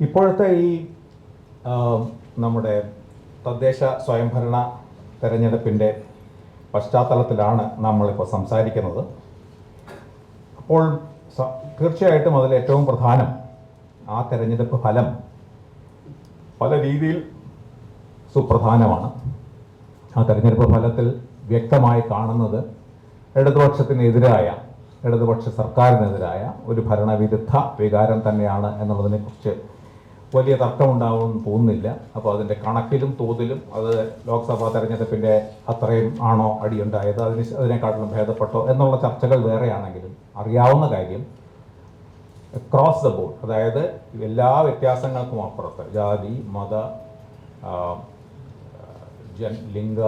ഇപ്പോഴത്തെ ഈ നമ്മുടെ തദ്ദേശ സ്വയംഭരണ തെരഞ്ഞെടുപ്പിന്റെ പശ്ചാത്തലത്തിലാണ് നമ്മളിപ്പോൾ സംസാരിക്കുന്നത്. അപ്പോൾ തീർച്ചയായിട്ടും അതിൽ ഏറ്റവും പ്രധാനം ആ തെരഞ്ഞെടുപ്പ് ഫലം പല രീതിയിൽ സുപ്രധാനമാണ്. ആ തെരഞ്ഞെടുപ്പ് ഫലത്തിൽ വ്യക്തമായി കാണുന്നത് ഇടതുപക്ഷത്തിനെതിരായ ഇടതുപക്ഷ സർക്കാരിനെതിരായ ഒരു ഭരണവിരുദ്ധ വികാരം തന്നെയാണ് എന്നുള്ളതിനെക്കുറിച്ച് വലിയ തർക്കമുണ്ടാവുമെന്ന് തോന്നുന്നില്ല. അപ്പോൾ അതിന്റെ കണക്കിലും തോതിലും അത് ലോക്സഭാ തെരഞ്ഞെടുപ്പിന്റെ അത്രയും ആണോ അടിയുണ്ടായത് അതിന് അതിനെക്കാട്ടിലും ഭേദപ്പെട്ടോ എന്നുള്ള ചർച്ചകൾ വേറെയാണെങ്കിലും അറിയാവുന്ന കാര്യം ക്രോസ് ദ ബോർഡ് അതായത് എല്ലാ വ്യത്യാസങ്ങൾക്കും അപ്പുറത്ത് ജാതി മത ജൻ ലിംഗ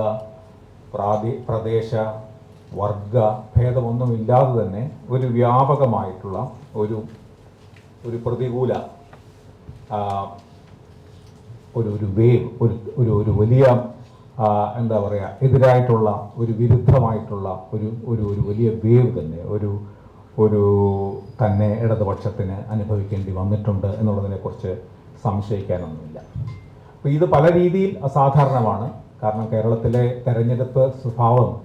പ്രാദേ പ്രദേശ വർഗ ഭേദമൊന്നുമില്ലാതെ തന്നെ ഒരു വ്യാപകമായിട്ടുള്ള ഒരു ഒരു പ്രതികൂല ഒരു ഒരു വേവ് ഒരു ഒരു ഒരു വലിയ എന്താ പറയുക എതിരായിട്ടുള്ള ഒരു വിരുദ്ധമായിട്ടുള്ള ഒരു ഒരു ഒരു വലിയ വേവ് തന്നെ ഒരു ഒരു തന്നെ ഇടതുപക്ഷത്തിന് അനുഭവിക്കേണ്ടി വന്നിട്ടുണ്ട് എന്നുള്ളതിനെക്കുറിച്ച് സംശയിക്കാനൊന്നുമില്ല. അപ്പോൾ ഇത് പല രീതിയിൽ അസാധാരണമാണ്. കാരണം കേരളത്തിലെ തെരഞ്ഞെടുപ്പ് സ്വഭാവം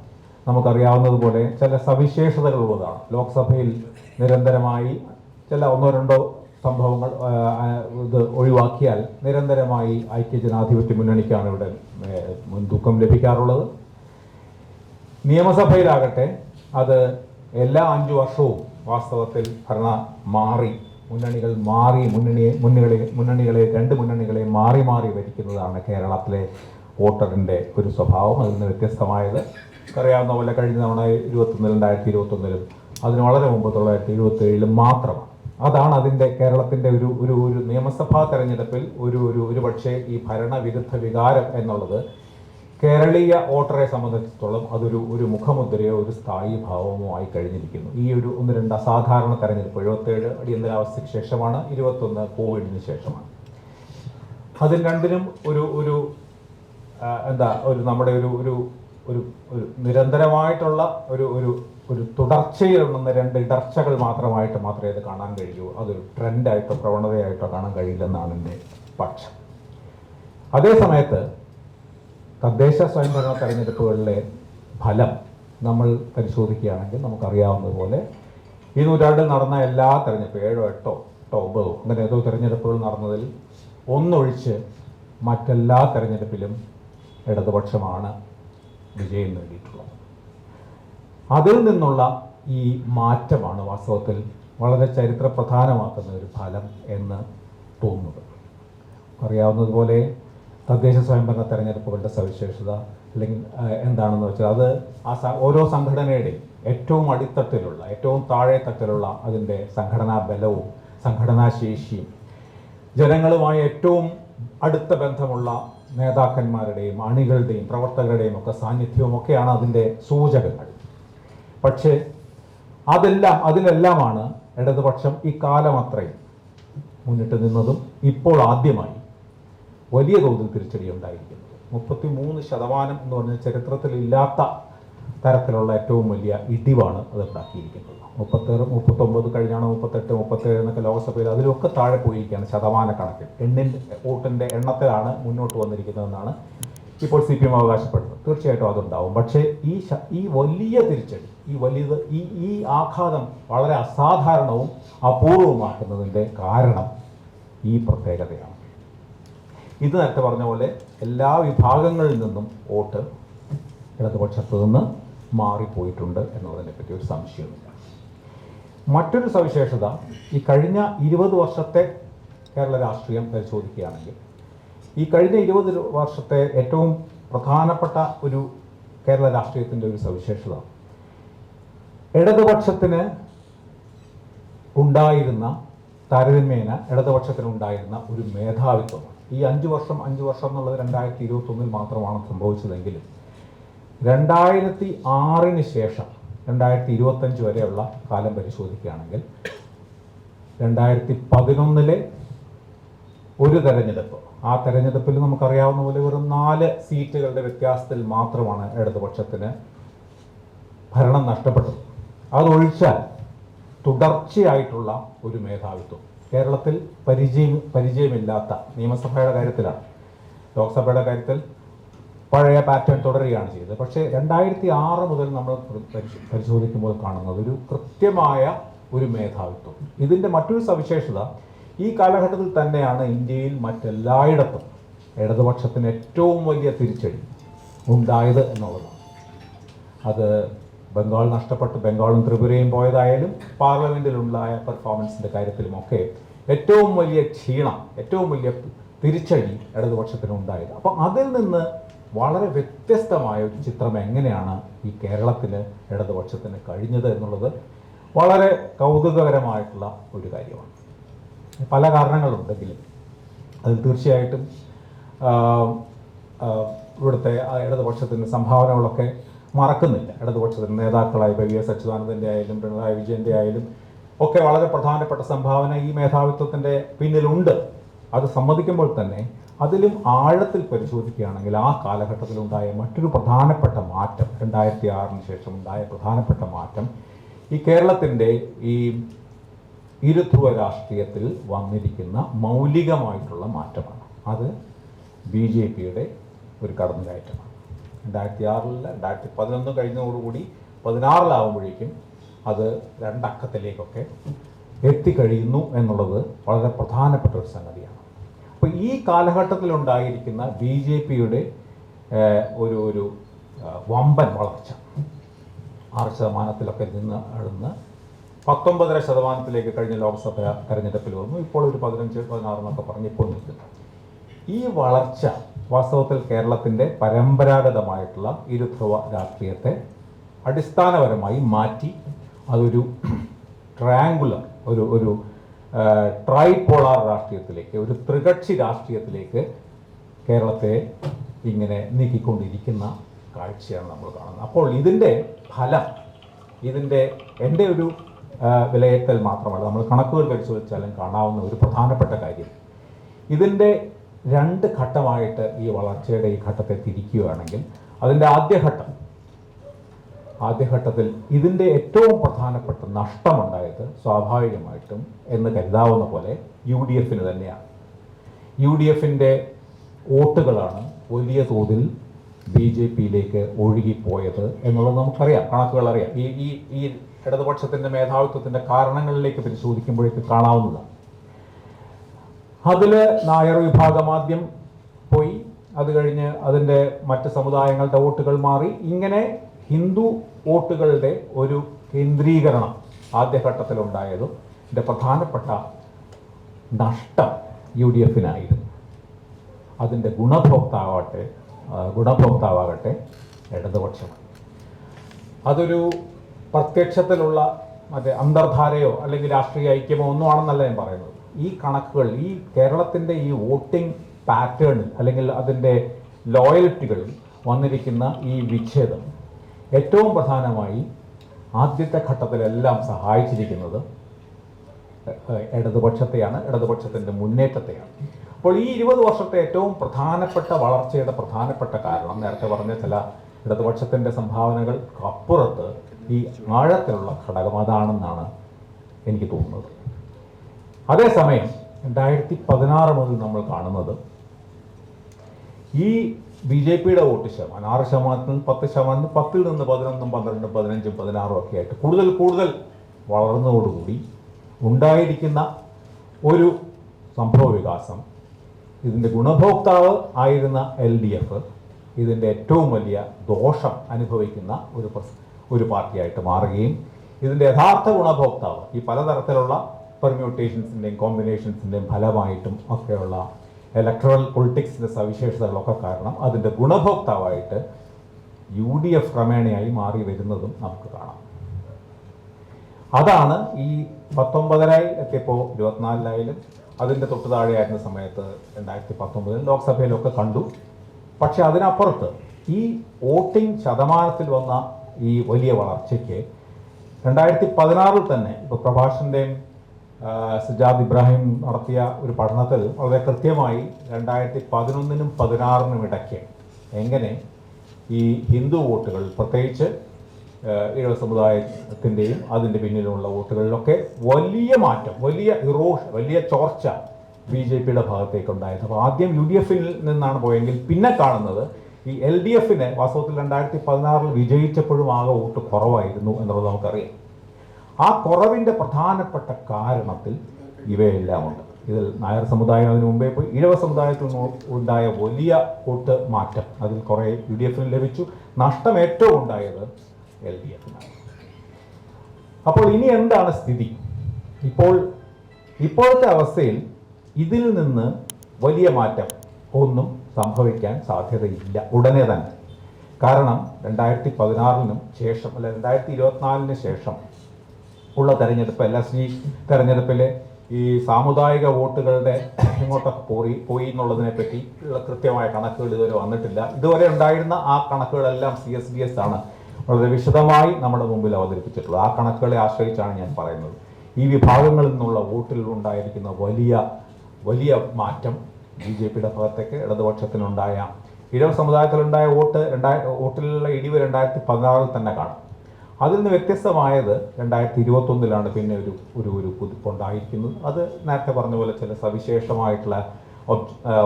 നമുക്കറിയാവുന്നതുപോലെ ചില സവിശേഷതകളുള്ളതാണ് ലോക്സഭയിൽ നിരന്തരമായി ചില ഒന്നോ രണ്ടോ സംഭവങ്ങൾ ഇത് ഒഴിവാക്കിയാൽ നിരന്തരമായി ഐക്യജനാധിപത്യ മുന്നണിക്കാണ് ഇവിടെ മുൻതൂക്കം ലഭിക്കാറുള്ളത്. നിയമസഭയിലാകട്ടെ അത് എല്ലാ അഞ്ചു വർഷവും വാസ്തവത്തിൽ ഭരണ മാറി മുന്നണികൾ മാറി മുന്നണിയെ മുന്നണികളെ മുന്നണികളെ രണ്ട് മുന്നണികളെ മാറി മാറി ഭരിക്കുന്നതാണ് കേരളത്തിലെ വോട്ടറിന്റെ ഒരു സ്വഭാവം. അതിൽ നിന്ന് വ്യത്യസ്തമായത് അറിയാവുന്ന പോലെ കഴിഞ്ഞ തവണ ഇരുപത്തൊന്നിൽ രണ്ടായിരത്തി ഇരുപത്തൊന്നിലും അതിന് വളരെ മുമ്പ് തൊള്ളായിരത്തി ഇരുപത്തി ഏഴിലും മാത്രമാണ് അതാണ് അതിന്റെ കേരളത്തിന്റെ ഒരു ഒരു ഒരു നിയമസഭാ തെരഞ്ഞെടുപ്പിൽ ഒരു ഒരു ഒരു പക്ഷേ ഈ ഭരണവിരുദ്ധ വികാരം എന്നുള്ളത് കേരളീയ വോട്ടറെ സംബന്ധിച്ചിടത്തോളം അതൊരു ഒരു മുഖമുദ്രയോ ഒരു സ്ഥായി ഭാവമോ ആയി കഴിഞ്ഞിരിക്കുന്നു. ഈ ഒരു ഒന്ന് രണ്ട് അസാധാരണ തെരഞ്ഞെടുപ്പ് എഴുപത്തേഴ് അടിയന്തരാവസ്ഥയ്ക്ക് ശേഷമാണ് ഇരുപത്തൊന്ന് കോവിഡിന് ശേഷമാണ്. അതിൽ രണ്ടിനും ഒരു ഒരു എന്താ ഒരു നമ്മുടെ ഒരു ഒരു ഒരു നിരന്തരമായിട്ടുള്ള ഒരു ഒരു ഒരു തുടർച്ചയിൽ നിന്ന് രണ്ട് ഇടർച്ചകൾ മാത്രമായിട്ട് മാത്രമേ ഇത് കാണാൻ കഴിയൂ. അതൊരു ട്രെൻഡായിട്ടോ പ്രവണതയായിട്ടോ കാണാൻ കഴിയില്ലെന്നാണ് എന്റെ പക്ഷം. അതേ സമയത്ത് തദ്ദേശ സ്വയംഭരണ തെരഞ്ഞെടുപ്പുകളിലെ ഫലം നമ്മൾ പരിശോധിക്കുകയാണെങ്കിൽ നമുക്കറിയാവുന്നതുപോലെ ഈ നൂറ്റാണ്ടിൽ നടന്ന എല്ലാ തെരഞ്ഞെടുപ്പും ഏഴോ എട്ടോ എട്ടോ ഒമ്പതോ അങ്ങനെ ഏതോ തെരഞ്ഞെടുപ്പുകൾ നടന്നതിൽ ഒന്നൊഴിച്ച് മറ്റെല്ലാ തെരഞ്ഞെടുപ്പിലും ഇടതുപക്ഷമാണ് വിജയം നേടിയിട്ടുള്ളത്. അതിൽ നിന്നുള്ള ഈ മാറ്റമാണ് വാസ്തവത്തിൽ വളരെ ചരിത്ര പ്രധാനമാക്കുന്ന ഒരു ഫലം എന്ന് തോന്നുന്നത്. അറിയാവുന്നതുപോലെ തദ്ദേശ സ്വയംഭരണ തെരഞ്ഞെടുപ്പുകളുടെ സവിശേഷത അല്ലെങ്കിൽ എന്താണെന്ന് വെച്ചാൽ അത് ആ ഓരോ സംഘടനയുടെയും ഏറ്റവും അടിത്തട്ടിലുള്ള ഏറ്റവും താഴെ തട്ടിലുള്ള അതിന്റെ സംഘടനാ ബലവും സംഘടനാ ശേഷിയും ജനങ്ങളുമായി ഏറ്റവും അടുത്ത ബന്ധമുള്ള നേതാക്കന്മാരുടെയും അണികളുടെയും പ്രവർത്തകരുടെയും ഒക്കെ സാന്നിധ്യവും ഒക്കെയാണ് അതിന്റെ സൂചകങ്ങൾ. പക്ഷേ അതെല്ലാം അതിലെല്ലാമാണ് ഇടതുപക്ഷം ഈ കാലം അത്രയും മുന്നിട്ട് നിന്നതും ഇപ്പോൾ ആദ്യമായി വലിയ തോതിൽ തിരിച്ചടി ഉണ്ടായിരിക്കുന്നത് മുപ്പത്തി മൂന്ന് ശതമാനം എന്ന് പറഞ്ഞ ചരിത്രത്തിൽ ഇല്ലാത്ത തരത്തിലുള്ള ഏറ്റവും വലിയ ഇടിവാണ് അത് ഉണ്ടാക്കിയിരിക്കുന്നത്. മുപ്പത്തേറ് മുപ്പത്തൊമ്പത് കഴിഞ്ഞാണ് മുപ്പത്തെട്ട് മുപ്പത്തേഴ് എന്നൊക്കെ ലോക്സഭയിൽ അതിലൊക്കെ താഴെ പോയിരിക്കുകയാണ് ശതമാന കണക്കിൽ എണ്ണിന്റെ വോട്ടിന്റെ എണ്ണത്തിലാണ് മുന്നോട്ട് വന്നിരിക്കുന്നതെന്നാണ് ഇപ്പോൾ സി പി എം അവകാശപ്പെടുന്നത്. തീർച്ചയായിട്ടും അതുണ്ടാവും. പക്ഷേ ഈ ഈ വലിയ തിരിച്ചടി ഈ വലിയത് ഈ ഈ ആഘാതം വളരെ അസാധാരണവും അപൂർവമാക്കുന്നതിന്റെ കാരണം ഈ പ്രത്യേകതയാണ്. ഇത് നേരത്തെ പറഞ്ഞ പോലെ എല്ലാ വിഭാഗങ്ങളിൽ നിന്നും വോട്ട് ഇടതുപക്ഷത്തു നിന്ന് മാറിപ്പോയിട്ടുണ്ട് എന്നുള്ളതിനെ പറ്റി ഒരു സംശയമില്ല മറ്റൊരു സവിശേഷത ഈ കഴിഞ്ഞ ഇരുപത് വർഷത്തെ കേരള രാഷ്ട്രീയം പരിശോധിക്കുകയാണെങ്കിൽ ഈ കഴിഞ്ഞ ഇരുപത് വർഷത്തെ ഏറ്റവും പ്രധാനപ്പെട്ട ഒരു കേരള രാഷ്ട്രീയത്തിന്റെ ഒരു സവിശേഷത ഇടതുപക്ഷത്തിന് ഉണ്ടായിരുന്ന താരതമ്യേന ഇടതുപക്ഷത്തിനുണ്ടായിരുന്ന ഒരു മേധാവിത്വമാണ് ഈ അഞ്ച് വർഷം അഞ്ച് വർഷം എന്നുള്ളത് രണ്ടായിരത്തി ഇരുപത്തൊന്നിൽ മാത്രമാണ് സംഭവിച്ചതെങ്കിലും രണ്ടായിരത്തി ആറിന് ശേഷം രണ്ടായിരത്തി ഇരുപത്തഞ്ച് വരെയുള്ള കാലം പരിശോധിക്കുകയാണെങ്കിൽ രണ്ടായിരത്തി പതിനൊന്നിലെ ഒരു തെരഞ്ഞെടുപ്പ്. ആ തെരഞ്ഞെടുപ്പിൽ നമുക്കറിയാവുന്ന പോലെ വെറും നാല് സീറ്റുകളുടെ വ്യത്യാസത്തിൽ മാത്രമാണ് ഇടതുപക്ഷത്തിന് ഭരണം നഷ്ടപ്പെട്ടത്. അതൊഴിച്ചാൽ തുടർച്ചയായിട്ടുള്ള ഒരു മേധാവിത്വം. കേരളത്തിൽ പരിചയം പരിചയമില്ലാത്ത നിയമസഭയുടെ കാര്യത്തിലാണ്. ലോക്സഭയുടെ കാര്യത്തിൽ പഴയ പാറ്റേൺ തുടരുകയാണ് ചെയ്തത്. പക്ഷേ രണ്ടായിരത്തി ആറ് മുതൽ നമ്മൾ പരിശോധിക്കുമ്പോൾ കാണുന്നത് ഒരു കൃത്യമായ ഒരു മേധാവിത്വം. ഇതിന്റെ മറ്റൊരു സവിശേഷത ഈ കാലഘട്ടത്തിൽ തന്നെയാണ് ഇന്ത്യയിൽ മറ്റെല്ലായിടത്തും ഇടതുപക്ഷത്തിന് ഏറ്റവും വലിയ തിരിച്ചടി ഉണ്ടായത് എന്നുള്ളതാണ്. അത് ബംഗാൾ നഷ്ടപ്പെട്ട് ബംഗാളും ത്രിപുരയും പോയതായാലും പെർഫോമൻസിന്റെ കാര്യത്തിലും ഒക്കെ ഏറ്റവും വലിയ ക്ഷീണം ഏറ്റവും വലിയ തിരിച്ചടി ഇടതുപക്ഷത്തിന് ഉണ്ടായത്. അപ്പം അതിൽ നിന്ന് വളരെ വ്യത്യസ്തമായ ഒരു ചിത്രം എങ്ങനെയാണ് ഈ കേരളത്തിന് ഇടതുപക്ഷത്തിന് കഴിഞ്ഞത് എന്നുള്ളത് വളരെ കൗതുകകരമായിട്ടുള്ള ഒരു കാര്യമാണ്. പല കാരണങ്ങളുണ്ടെങ്കിലും അതിൽ തീർച്ചയായിട്ടും ഇവിടുത്തെ ഇടതുപക്ഷത്തിന്റെ സംഭാവനകളൊക്കെ മറക്കുന്നില്ല. ഇടതുപക്ഷത്തിൽ നേതാക്കളായ വി എസ് അച്യുതാനന്ദന്റെ ആയാലും പിണറായി വിജയന്റെ ആയാലും ഒക്കെ വളരെ പ്രധാനപ്പെട്ട സംഭാവന ഈ മേധാവിത്വത്തിന്റെ പിന്നിലുണ്ട്. അത് സമ്മതിക്കുമ്പോൾ തന്നെ അതിലും ആഴത്തിൽ പരിശോധിക്കുകയാണെങ്കിൽ ആ കാലഘട്ടത്തിലുണ്ടായ മറ്റൊരു പ്രധാനപ്പെട്ട മാറ്റം രണ്ടായിരത്തി ആറിന് ശേഷം ഉണ്ടായ പ്രധാനപ്പെട്ട മാറ്റം ഈ കേരളത്തിന്റെ ഈ ഇരുധ്രുവ രാഷ്ട്രീയത്തിൽ വന്നിരിക്കുന്ന മൗലികമായിട്ടുള്ള മാറ്റമാണ്. അത് ബി ജെ പിയുടെ ഒരു കടന്നുകയറ്റമാണ്. രണ്ടായിരത്തി ആറിൽ രണ്ടായിരത്തി പതിനൊന്ന് കഴിഞ്ഞതോടുകൂടി പതിനാറിലാവുമ്പോഴേക്കും അത് രണ്ടക്കത്തിലേക്കൊക്കെ എത്തിക്കഴിയുന്നു എന്നുള്ളത് വളരെ പ്രധാനപ്പെട്ട ഒരു സംഗതിയാണ്. അപ്പോൾ ഈ കാലഘട്ടത്തിലുണ്ടായിരിക്കുന്ന ബി ജെ പിയുടെ ഒരു ഒരു വമ്പൻ വളർച്ച. ആറ് ശതമാനത്തിലൊക്കെ നിന്ന് അടുന്ന് പത്തൊമ്പതര ശതമാനത്തിലേക്ക് കഴിഞ്ഞ ലോക്സഭ തെരഞ്ഞെടുപ്പിൽ വന്നു. ഇപ്പോൾ ഒരു പതിനഞ്ച് പതിനാറെന്നൊക്കെ പറഞ്ഞ് ഇപ്പോൾ നിൽക്കുന്നു. ഈ വളർച്ച വാസ്തവത്തിൽ കേരളത്തിന്റെ പരമ്പരാഗതമായിട്ടുള്ള ഇരുധ്രുവ രാഷ്ട്രീയത്തെ അടിസ്ഥാനപരമായി മാറ്റി അതൊരു ട്രയാങ്കുലർ ഒരു ഒരു ട്രൈപോളാർ രാഷ്ട്രീയത്തിലേക്ക് ഒരു ത്രികക്ഷി രാഷ്ട്രീയത്തിലേക്ക് കേരളത്തെ ഇങ്ങനെ നീക്കിക്കൊണ്ടിരിക്കുന്ന കാഴ്ചയാണ് നമ്മൾ കാണുന്നത്. അപ്പോൾ ഇതിന്റെ ഫലം ഇതിന്റെ എന്റെ ഒരു വിലയിരുത്തൽ മാത്രമല്ല നമ്മൾ കണക്കുകൾ പരിശോധിച്ചാലും കാണാവുന്ന ഒരു പ്രധാനപ്പെട്ട കാര്യം. ഇതിന്റെ രണ്ട് ഘട്ടമായിട്ട് ഈ വളർച്ചയുടെ ഈ ഘട്ടത്തെ തിരിക്കുകയാണെങ്കിൽ അതിന്റെ ആദ്യഘട്ടം ആദ്യഘട്ടത്തിൽ ഇതിന്റെ ഏറ്റവും പ്രധാനപ്പെട്ട നഷ്ടമുണ്ടായത് സ്വാഭാവികമായിട്ടും എന്ന് കരുതാവുന്ന പോലെ യു ഡി എഫിന് തന്നെയാണ്. യു ഡി എഫിന്റെ വോട്ടുകളാണ് വലിയ തോതിൽ ബി ജെ പിയിലേക്ക് ഒഴുകിപ്പോയത് എന്നുള്ളത് നമുക്കറിയാം കണക്കുകൾ അറിയാം ഈ ഈ ഇടതുപക്ഷത്തിന്റെ മേധാവിത്വത്തിന്റെ കാരണങ്ങളിലേക്ക് പരിശോധിക്കുമ്പോഴേക്ക് കാണാവുന്നതാണ്. അതിൽ നായർ വിഭാഗം ആദ്യം പോയി. അത് കഴിഞ്ഞ് അതിന്റെ മറ്റ് സമുദായങ്ങളുടെ വോട്ടുകൾ മാറി. ഇങ്ങനെ ഹിന്ദു വോട്ടുകളുടെ ഒരു കേന്ദ്രീകരണം ആദ്യഘട്ടത്തിലുണ്ടായതും എന്റെ പ്രധാനപ്പെട്ട നഷ്ടം യു ഡി എഫിനായിരുന്നു അതിന്റെ ഗുണഭോക്താവട്ടെ ഗുണഭോക്താവാകട്ടെ ഇടതുപക്ഷമാണ്. അതൊരു പ്രത്യക്ഷത്തിലുള്ള മറ്റേ അന്തർധാരയോ അല്ലെങ്കിൽ രാഷ്ട്രീയ ഐക്യമോ ഒന്നും ആണെന്നല്ല ഞാൻ പറയുന്നത്. ഈ കണക്കുകൾ ഈ കേരളത്തിന്റെ ഈ വോട്ടിംഗ് പാറ്റേൺ അല്ലെങ്കിൽ അതിന്റെ ലോയൽറ്റികളിൽ വന്നിരിക്കുന്ന ഈ വിച്ഛേദം ഏറ്റവും പ്രധാനമായി ആദ്യത്തെ ഘട്ടത്തിലെല്ലാം സഹായിച്ചിരിക്കുന്നത് ഇടതുപക്ഷത്തെയാണ് ഇടതുപക്ഷത്തിന്റെ മുന്നേറ്റത്തെയാണ്. അപ്പോൾ ഈ ഇരുപത് വർഷത്തെ ഏറ്റവും പ്രധാനപ്പെട്ട വളർച്ചയുടെ പ്രധാനപ്പെട്ട കാരണം നേരത്തെ പറഞ്ഞ ചില ഇടതുപക്ഷത്തിന്റെ സംഭാവനകൾക്കപ്പുറത്ത് ഈ ആഴത്തിലുള്ള ഘടകം അതാണെന്നാണ് എനിക്ക് തോന്നുന്നത്. അതേസമയം രണ്ടായിരത്തി പതിനാറ് മുതൽ നമ്മൾ കാണുന്നത് ഈ ബി ജെ പിയുടെ വോട്ട് ശതമാനം ആറ് ശതമാനത്തിൽ നിന്ന് പത്ത് ശതമാനം പത്തിൽ നിന്ന് പതിനൊന്നും പന്ത്രണ്ടും പതിനഞ്ചും പതിനാറും ഒക്കെ ആയിട്ട് കൂടുതൽ കൂടുതൽ വളർന്നതോടുകൂടി ഉണ്ടായിരിക്കുന്ന ഒരു സംഭവ വികാസം ഇതിന്റെ ഗുണഭോക്താവ് ആയിരുന്ന എൽ ഡി എഫ് ഇതിന്റെ ഏറ്റവും വലിയ ദോഷം അനുഭവിക്കുന്ന ഒരു ഒരു പാർട്ടിയായിട്ട് മാറുകയും ഇതിന്റെ യഥാർത്ഥ ഗുണഭോക്താവ് ഈ പലതരത്തിലുള്ള പെർമ്യൂട്ടേഷൻസിന്റെയും കോമ്പിനേഷൻസിന്റെയും ഫലമായിട്ടും ഒക്കെയുള്ള ഇലക്ട്രൽ പൊളിറ്റിക്സിന്റെ സവിശേഷതകളൊക്കെ കാരണം അതിന്റെ ഗുണഭോക്താവായിട്ട് യു ഡി എഫ് ക്രമേണയായി മാറി വരുന്നതും നമുക്ക് കാണാം. അതാണ് ഈ പത്തൊമ്പതരായി എത്തിയപ്പോൾ ഇരുപത്തിനാലിലായാലും അതിന്റെ തൊട്ട് താഴെയായിരുന്ന സമയത്ത് രണ്ടായിരത്തി പത്തൊമ്പതിൽ ലോക്സഭയിലൊക്കെ കണ്ടു. പക്ഷേ അതിനപ്പുറത്ത് ഈ വോട്ടിംഗ് ശതമാനത്തിൽ വന്ന ഈ വലിയ വളർച്ചയ്ക്ക് രണ്ടായിരത്തി പതിനാറിൽ തന്നെ ഇപ്പോൾ പ്രഭാഷന്റെയും സുജാദ് ഇബ്രാഹിം നടത്തിയ ഒരു പഠനത്തിൽ വളരെ കൃത്യമായി രണ്ടായിരത്തി പതിനൊന്നിനും പതിനാറിനും ഇടയ്ക്ക് എങ്ങനെ ഈ ഹിന്ദു വോട്ടുകൾ പ്രത്യേകിച്ച് ഇഴവ സമുദായത്തിന്റെയും അതിന്റെ പിന്നിലുള്ള വോട്ടുകളിലൊക്കെ വലിയ മാറ്റം വലിയ ഇറോഷ വലിയ ചോർച്ച ബി ജെ പിയുടെ ഭാഗത്തേക്ക് ഉണ്ടായത് അപ്പോൾ ആദ്യം യു ഡി എഫിൽ നിന്നാണ് പോയെങ്കിൽ പിന്നെ കാണുന്നത് ഈ എൽ ഡി എഫിന് വാസ്തവത്തിൽ രണ്ടായിരത്തി പതിനാറിൽ വിജയിച്ചപ്പോഴും ആകെ വോട്ട് കുറവായിരുന്നു എന്നുള്ളത് നമുക്കറിയാം. ആ കുറവിന്റെ പ്രധാനപ്പെട്ട കാരണത്തിൽ ഇവയെല്ലാം ഉണ്ട്. ഇതിൽ നായർ സമുദായം അതിനു മുമ്പേ പോയി. ഇഴവ സമുദായത്തിൽ ഉണ്ടായ വലിയ വോട്ട് മാറ്റം. അതിൽ കുറേ യു ഡി എഫിന് ലഭിച്ചു. നഷ്ടം ഏറ്റവും ഉണ്ടായത് എൽ ഡി എഫിനാണ്. അപ്പോൾ ഇനി എന്താണ് സ്ഥിതി? ഇപ്പോൾ ഇപ്പോഴത്തെ അവസ്ഥയിൽ ഇതിൽ നിന്ന് വലിയ മാറ്റം ഒന്നും സംഭവിക്കാൻ സാധ്യതയില്ല. ഉടനെ തന്നെ. കാരണം രണ്ടായിരത്തി പതിനാറിനും ശേഷം അല്ല രണ്ടായിരത്തി ഇരുപത്തിനാലിന് ശേഷം ഉള്ള തെരഞ്ഞെടുപ്പ് എൽ എസ് ജി തെരഞ്ഞെടുപ്പിലെ ഈ സാമുദായിക വോട്ടുകളുടെ ഇങ്ങോട്ട് പോയി പോയി എന്നുള്ളതിനെ പറ്റി ഉള്ള കൃത്യമായ കണക്കുകൾ ഇതുവരെ വന്നിട്ടില്ല. ഇതുവരെ ഉണ്ടായിരുന്ന ആ കണക്കുകളെല്ലാം സി എസ് ഡി എസ് ആണ് വളരെ വിശദമായി നമ്മുടെ മുമ്പിൽ അവതരിപ്പിച്ചിട്ടുള്ളത്. ആ കണക്കുകളെ ആശ്രയിച്ചാണ് ഞാൻ പറയുന്നത്. ഈ വിഭാഗങ്ങളിൽ നിന്നുള്ള വോട്ടിൽ ഉണ്ടായിരിക്കുന്ന വലിയ വലിയ മാറ്റം ബി ജെ പിയുടെ ഭാഗത്തേക്ക് ഇടതുപക്ഷത്തിനുണ്ടായ ഇഴവ് സമുദായത്തിലുണ്ടായ വോട്ട് രണ്ടായ വോട്ടിലുള്ള ഇടിവ് രണ്ടായിരത്തി പതിനാറിൽ തന്നെ കാണാം. അതിൽ നിന്ന് വ്യത്യസ്തമായത് രണ്ടായിരത്തി ഇരുപത്തൊന്നിലാണ് പിന്നെ ഒരു ഒരു ഒരു കുതിപ്പുണ്ടായിരിക്കുന്നത് അത് നേരത്തെ പറഞ്ഞ പോലെ ചില സവിശേഷമായിട്ടുള്ള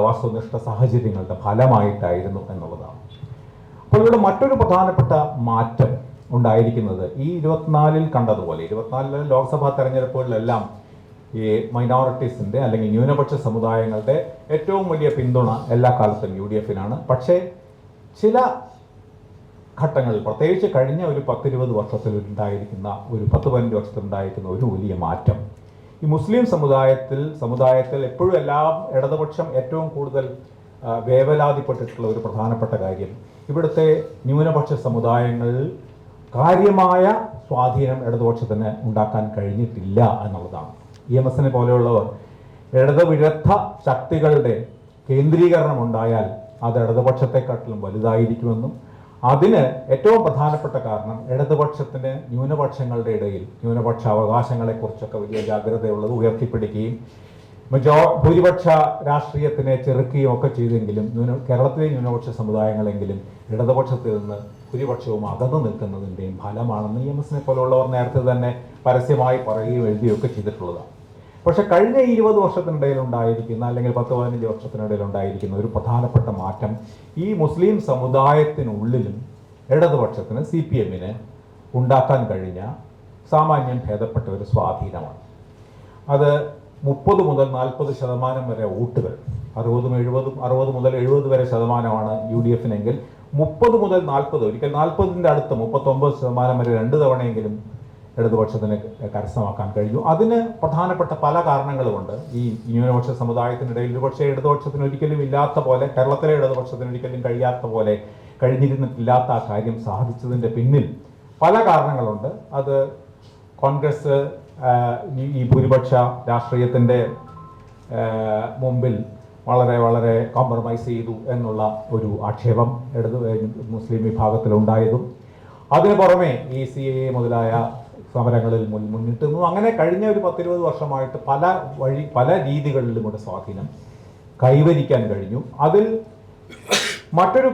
വാസ്തുനിഷ്ഠ സാഹചര്യങ്ങളുടെ ഫലമായിട്ടായിരുന്നു എന്നുള്ളതാണ്. അപ്പോൾ ഇവിടെ മറ്റൊരു പ്രധാനപ്പെട്ട മാറ്റം ഉണ്ടായിരിക്കുന്നത് ഈ ഇരുപത്തിനാലിൽ കണ്ടതുപോലെ ഇരുപത്തിനാലിലെ ലോക്സഭാ തെരഞ്ഞെടുപ്പുകളിലെല്ലാം ഈ മൈനോറിറ്റീസിന്റെ അല്ലെങ്കിൽ ന്യൂനപക്ഷ സമുദായങ്ങളുടെ ഏറ്റവും വലിയ പിന്തുണ എല്ലാ കാലത്തും യു ഡി എഫിനാണ്. പക്ഷേ ചില ഘട്ടങ്ങളിൽ പ്രത്യേകിച്ച് കഴിഞ്ഞ ഒരു പത്തിരുപത് വർഷത്തിൽ ഉണ്ടായിരിക്കുന്ന ഒരു പത്ത് പതിനഞ്ച് വർഷത്തിൽ ഉണ്ടായിരിക്കുന്ന ഒരു വലിയ മാറ്റം. ഈ മുസ്ലിം സമുദായത്തിൽ സമുദായത്തിൽ എപ്പോഴും എല്ലാം ഇടതുപക്ഷം ഏറ്റവും കൂടുതൽ വേവലാതിപ്പെട്ടിട്ടുള്ള ഒരു പ്രധാനപ്പെട്ട കാര്യം ഇവിടുത്തെ ന്യൂനപക്ഷ സമുദായങ്ങളിൽ കാര്യമായ സ്വാധീനം ഇടതുപക്ഷത്തിന് ഉണ്ടാക്കാൻ കഴിഞ്ഞിട്ടില്ല എന്നുള്ളതാണ്. ഇ എം എസിനെ പോലെയുള്ളവർ ഇടതുവിരുദ്ധ ശക്തികളുടെ കേന്ദ്രീകരണം ഉണ്ടായാൽ അത് ഇടതുപക്ഷത്തെക്കാട്ടിലും വലുതായിരിക്കുമെന്നും അതിന് ഏറ്റവും പ്രധാനപ്പെട്ട കാരണം ഇടതുപക്ഷത്തിന് ന്യൂനപക്ഷങ്ങളുടെ ഇടയിൽ ന്യൂനപക്ഷ അവകാശങ്ങളെക്കുറിച്ചൊക്കെ വലിയ ജാഗ്രതയുള്ളത് ഉയർത്തിപ്പിടിക്കുകയും മെജോ ഭൂരിപക്ഷ രാഷ്ട്രീയത്തിനെ ചെറുക്കുകയും ഒക്കെ ചെയ്തെങ്കിലും ന്യൂന കേരളത്തിലെ ന്യൂനപക്ഷ സമുദായങ്ങളെങ്കിലും ഇടതുപക്ഷത്തിൽ നിന്ന് ഭൂരിപക്ഷവും അകന്നു നിൽക്കുന്നതിന്റെയും ഫലമാണെന്ന് ഇ എം എസിനെ പോലുള്ളവർ നേരത്തെ തന്നെ പരസ്യമായി പറയുകയും എഴുതുകയും ഒക്കെ ചെയ്തിട്ടുള്ളതാണ്. പക്ഷെ കഴിഞ്ഞ ഇരുപത് വർഷത്തിനിടയിൽ ഉണ്ടായിരിക്കുന്ന അല്ലെങ്കിൽ പത്ത് പതിനഞ്ച് വർഷത്തിനിടയിൽ ഉണ്ടായിരിക്കുന്ന ഒരു പ്രധാനപ്പെട്ട മാറ്റം ഈ മുസ്ലിം സമുദായത്തിനുള്ളിലും ഇടതുപക്ഷത്തിന് സി പി എമ്മിന് ഉണ്ടാക്കാൻ കഴിഞ്ഞ സാമാന്യം ഭേദപ്പെട്ട ഒരു സ്വാധീനമാണ്. അത് മുപ്പത് മുതൽ നാൽപ്പത് ശതമാനം വരെ വോട്ടുകൾ അറുപതും എഴുപതും അറുപത് മുതൽ എഴുപത് വരെ ശതമാനമാണ് യു ഡി എഫിനെങ്കിൽ മുപ്പത് മുതൽ നാൽപ്പത് ഒരിക്കൽ നാൽപ്പതിന്റെ അടുത്ത് മുപ്പത്തൊമ്പത് ശതമാനം വരെ രണ്ട് തവണയെങ്കിലും ഇടതുപക്ഷത്തിന് കരസ്ഥമാക്കാൻ കഴിഞ്ഞു. അതിന് പ്രധാനപ്പെട്ട പല കാരണങ്ങളുമുണ്ട്. ഈ ന്യൂനപക്ഷ സമുദായത്തിനിടയിൽ ഒരുപക്ഷെ ഇടതുപക്ഷത്തിന് ഒരിക്കലും ഇല്ലാത്ത പോലെ കേരളത്തിലെ ഇടതുപക്ഷത്തിന് ഒരിക്കലും കഴിയാത്ത പോലെ കഴിഞ്ഞിരുന്നിട്ടില്ലാത്ത ആ കാര്യം സാധിച്ചതിന്റെ പിന്നിൽ പല കാരണങ്ങളുണ്ട്. അത് കോൺഗ്രസ് ഈ- ഭൂരിപക്ഷ രാഷ്ട്രീയത്തിന്റെ മുമ്പിൽ വളരെ വളരെ കോംപ്രമൈസ് ചെയ്തു എന്നുള്ള ഒരു ആക്ഷേപം ഇടതു മുസ്ലിം വിഭാഗത്തിലുണ്ടായതും. അതിനു പുറമെ ഈ സി എ മുതലായ സമരങ്ങളിൽ മുൻ മുന്നിട്ട് നിന്നു അങ്ങനെ കഴിഞ്ഞ ഒരു പത്തിരുപത് വർഷമായിട്ട് പല വഴി പല രീതികളിലും കൂടെ സ്വാധീനം കൈവരിക്കാൻ കഴിഞ്ഞു. അതിൽ മറ്റൊരു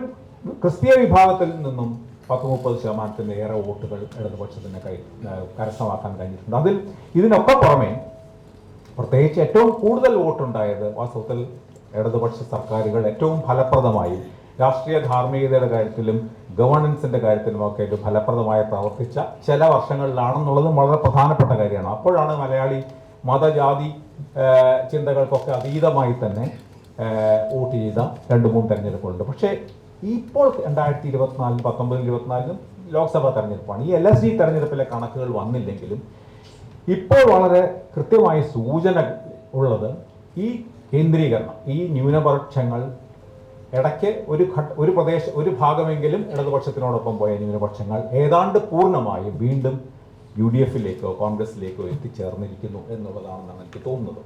ക്രിസ്തീയ വിഭാഗത്തിൽ നിന്നും പത്ത് മുപ്പത് ശതമാനത്തിന്റെ ഏറെ വോട്ടുകൾ ഇടതുപക്ഷത്തിന് കൈ കരസ്ഥമാക്കാൻ കഴിഞ്ഞിട്ടുണ്ട്. അതിൽ ഇതിനൊക്കെ പുറമെ പ്രത്യേകിച്ച് ഏറ്റവും കൂടുതൽ വോട്ടുണ്ടായത് വാസ്തവത്തിൽ ഇടതുപക്ഷ സർക്കാരുകൾ ഏറ്റവും ഫലപ്രദമായി രാഷ്ട്രീയ ധാർമ്മികതയുടെ കാര്യത്തിലും ഗവേണൻസിന്റെ കാര്യത്തിലും ഒക്കെ ഇത് ഫലപ്രദമായി പ്രവർത്തിച്ച ചില വർഷങ്ങളിലാണെന്നുള്ളതും വളരെ പ്രധാനപ്പെട്ട കാര്യമാണ്. അപ്പോഴാണ് മലയാളി മതജാതി ചിന്തകൾക്കൊക്കെ അതീതമായി തന്നെ വോട്ട് ചെയ്ത രണ്ട് മൂന്ന് തെരഞ്ഞെടുപ്പുകളുണ്ട്. പക്ഷേ ഇപ്പോൾ രണ്ടായിരത്തി ഇരുപത്തിനാലിലും പത്തൊമ്പതിലും ഇരുപത്തിനാലിലും ലോക്സഭാ തെരഞ്ഞെടുപ്പാണ്. ഈ എൽ എസ് ഡി തെരഞ്ഞെടുപ്പിലെ കണക്കുകൾ വന്നില്ലെങ്കിലും ഇപ്പോൾ വളരെ കൃത്യമായ സൂചന ഉള്ളത് ഈ കേന്ദ്രീകരണം ഈ ന്യൂനപക്ഷങ്ങൾ ഇടയ്ക്ക് ഒരു ഒരു പ്രദേശ ഒരു ഭാഗമെങ്കിലും ഇടതുപക്ഷത്തിനോടൊപ്പം പോയ ന്യൂനപക്ഷങ്ങൾ ഏതാണ്ട് പൂർണമായും വീണ്ടും യു ഡി എഫിലേക്കോ കോൺഗ്രസിലേക്കോ എത്തിച്ചേർന്നിരിക്കുന്നു എന്നുള്ളതാണെന്നാണ് എനിക്ക് തോന്നുന്നത്.